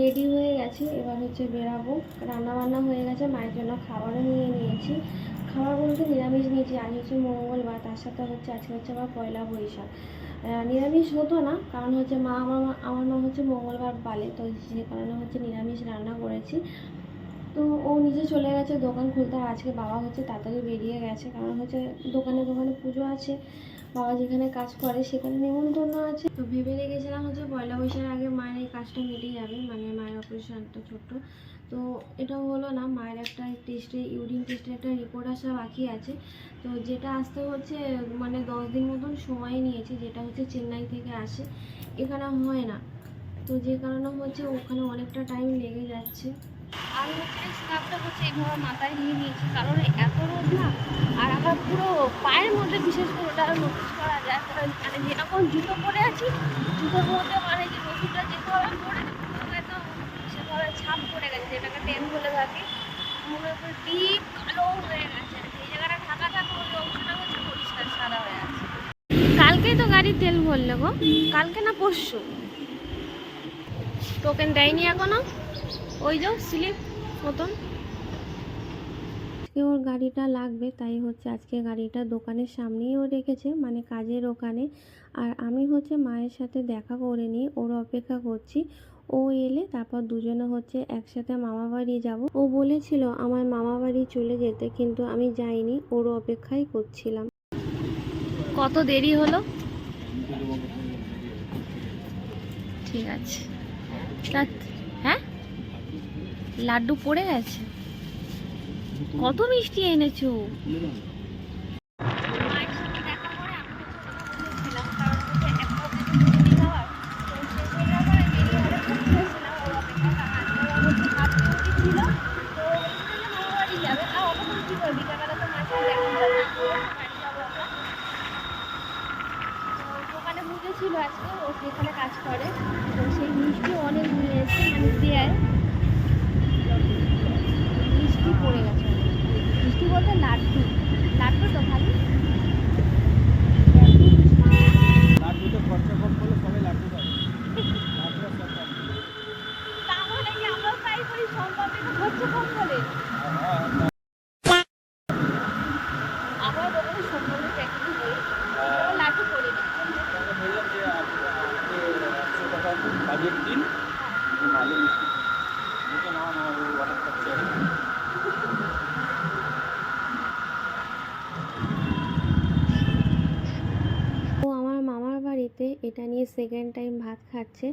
Ready হয়ে গেছি, এবার হচ্ছে বেরাবো। রান্না বান্না হয়ে গেছে, মায়ের জন্য খাবারও নিয়ে নিয়েছি। খাবার বলতে নিরামিষ নিয়েছি হচ্ছে মঙ্গলবার তার সাথে হচ্ছে আজকে হচ্ছে আবার পয়লা বৈশাখ। নিরামিষ হতো না, কারণ হচ্ছে মা, আমার আমার মা হচ্ছে মঙ্গলবার পালে, তো যে কারণে হচ্ছে নিরামিষ রান্না করেছি। তো ও নিজে চলে গেছে দোকান খুলতে আজকে বাবা হচ্ছে তাড়াতাড়ি বেরিয়ে গেছে, কারণ হচ্ছে দোকানে দোকানে পুজো আছে, বাবা যেখানে কাজ করে সেখানে নেমন্তন্ন আছে। তো ভেবে রেখেছিলাম হচ্ছে পয়লা বৈশাখের আগে মায়ের এই কাজটা মিটে যাবে মানে মায়ের অপারেশনটা ছোট্ট। তো এটাও হলো না, মায়ের একটা টেস্টে ইউরিন টেস্টের একটা রিপোর্ট আসা বাকি আছে। তো যেটা আসতে হচ্ছে মানে দশ দিন মতন সময় নিয়েছে, যেটা হচ্ছে চেন্নাই থেকে আসে। এখানে হয় না। তো যে কারণে হচ্ছে ওখানে অনেকটা টাইম লেগে যাচ্ছে। আর হচ্ছে স্কার্ফটা হচ্ছে এইভাবে মাথায় নিয়ে নিয়েছি, কারণ এত রোদ না, আর আমার পুরো পায়ের মধ্যে বিশেষ করে ওটা নোটিস করা যায়। মানে যেরকম জুতো পরে আছি, জুতোর মধ্যে মানে যে রসুনটা যেভাবে পুরো একদম ছাপ পড়ে গেছে, যেটাকে টেন বলে থাকি। উপর ডিপ কালো হয়ে গেছে। এই জায়গাটা ঢাকা থাকা ওই অংশটা হচ্ছে পরিষ্কার সাদা হয়ে আছে। কালকেই তো গাড়ির তেল ভরলে গো। কালকে না পরশু? টোকেন দেয়নি এখনও? ওই যাও স্লিপ মতন। আজকে ওর গাড়িটা লাগবে, তাই হচ্ছে আজকে গাড়িটা দোকানের সামনেই ও রেখেছে মানে কাজের ওখানে। আর আমি হচ্ছে মায়ের সাথে দেখা করে নিয়ে ওর অপেক্ষা করছি। ও এলে তারপর দুজনে হচ্ছে একসাথে মামা বাড়ি যাব। ও বলেছিল আমার মামা বাড়ি চলে যেতে, কিন্তু আমি যাইনি, ওর অপেক্ষাই করছিলাম। কত দেরি হলো? ঠিক আছে। হ্যাঁ? লাড্ডু পড়ে গেছে? কত মিষ্টি এনেছো? ছিল আজকে ও সেখানে কাজ করে। তো সেই মিষ্টি অনেক নিয়ে এসে মানে দেয়। মিষ্টি পড়ে গেছে। মিষ্টি বলতে লাড্ডু। লাড্ডু তো খালি। লাড্ডুতে খরচা কম করলে সবাই লাড্ডু তাহলে কি আমরাও ট্রাই করি? সম্ভব এটা খরচা কম আমরা দোকানে সম্ভবের প্যাকেটই করি লাড্ডু করি না তাকে বললাম যে আপনি আমাকে একশো টাকা বাজেট দিন আমি ভালো মিষ্টি বলছে না না ও অনেক খরচা ও আমার মামার বাড়িতে এটা নিয়ে সেকেন্ড টাইম ভাত খাচ্ছে।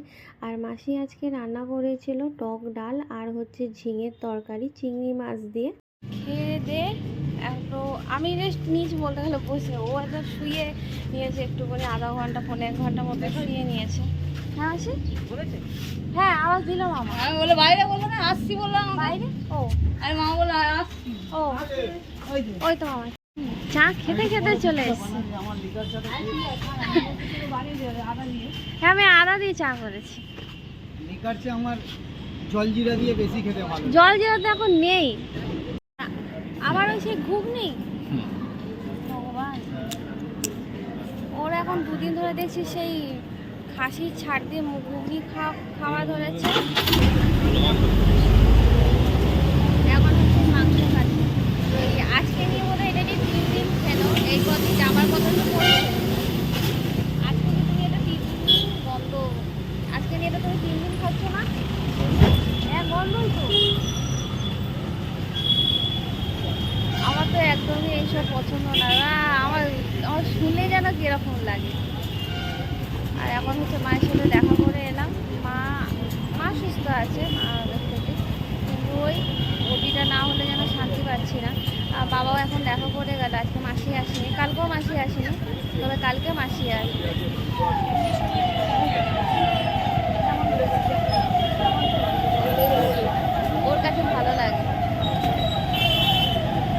আর মাসি আজকে রান্না করেছিল টক ডাল আর হচ্ছে ঝিঙের তরকারি চিংড়ি মাছ দিয়ে। খেয়ে দে একটু আমি রেস্ট নিয়েছি বলতে গেলে বসে ও একদম শুয়ে নিয়েছে একটুখানি আধা ঘণ্টা পনেরো এক ঘণ্টা মতো শুয়ে নিয়েছে। হ্যাঁ বলেছে? হ্যাঁ আওয়াজ দিলাম আমার আমি বলে বাইরে বলল না আসছি বললাম বাইরে? ও। আর মা বলল আসছি। ও। ওই তো মামা। চা খেতে খেতে চলে এসছে। হ্যাঁ আমি আদা দিয়ে চা করেছি। আমার জলজিরা দিয়ে বেশি খেতে ভালো জল জিরা তো এখন নেই। আবার ওই সেই ঘুগনি? ভগবান। ওর এখন দুদিন ধরে দেখছি সেই খাসির ছাড় দিয়ে ঘুগনি খাওয়া খাওয়া ধরেছে এখন হচ্ছে মাংস খাচ্ছে তো এই আজকে নিয়ে বোধ হয় এটা নিয়ে তিন দিন খেলো এই কদিন যাবার কথা তো বলছে আজকে নিয়ে তুমি এটা তিন দিন বন্ধ আজকে নিয়ে এটা তুমি তিন দিন খাচ্ছ না হ্যাঁ বন্ধই তো আমার তো একদমই এইসব পছন্দ না আহ, আমার আমার যেন কীরকম লাগে? আর এখন হচ্ছে মায়ের সাথে দেখা করে এলাম। মা মা সুস্থ আছে, মা থেকে। কিন্তু ওই ওটিটা না হলে যেন শান্তি পাচ্ছি না। আর বাবাও এখন দেখা করে গেল, আজকে মাসি আসেনি। কালকেও মাসি আসেনি, তবে কালকে মাসি আসবে ওর কাছে ভালো লাগে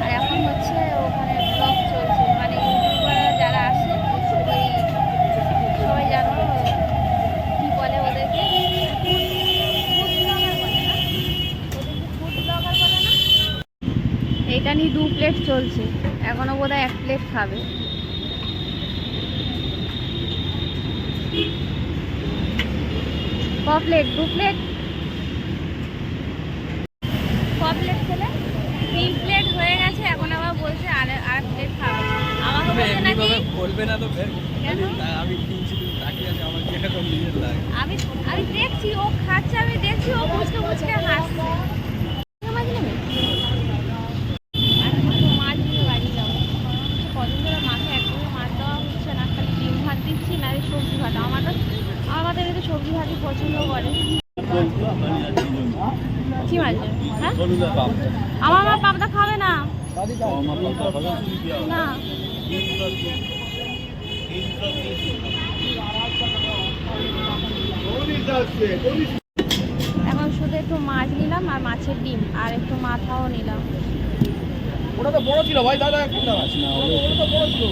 আর এখন হচ্ছে ওখানে ব্লগ চলছে নিয়ে দু প্লেট চলছে। এখনও বোধহয় এক প্লেট খাবে। ক প্লেট দু প্লেট ক প্লেট খেলে তিন প্লেট হয়ে গেছে এখন আবার বলছে আর আর প্লেট খাবে আমাকে বলছে নাকি বলবে না তো ফের? আমি কিনছি তুমি তাকিয়ে আছে আমার নিজের লাগে। আমি আমি দেখছি ও খাচ্ছে আমি দেখছি ও মুচকে মুচকে হাসছে মাছ নেবে আর দুটো মাছ নিয়ে বাড়ি যাব কদিন ধরে মাকে একদমই মাছ দেওয়া হচ্ছে না খালি ডিম ভাত দিচ্ছি না এই সবজি ভাত আমার তো আমাদের তো সবজি পছন্দ করে। কি মাছ? হ্যাঁ? আমার মা পাবদা খাবে না। না। এখন শুধু একটু মাছ নিলাম আর মাছের ডিম, আর একটু মাথাও নিলাম। ওটা তো বড় ছিল ভাই, দাদা কোনটা আছে না, ওটা তো বড় ছিল।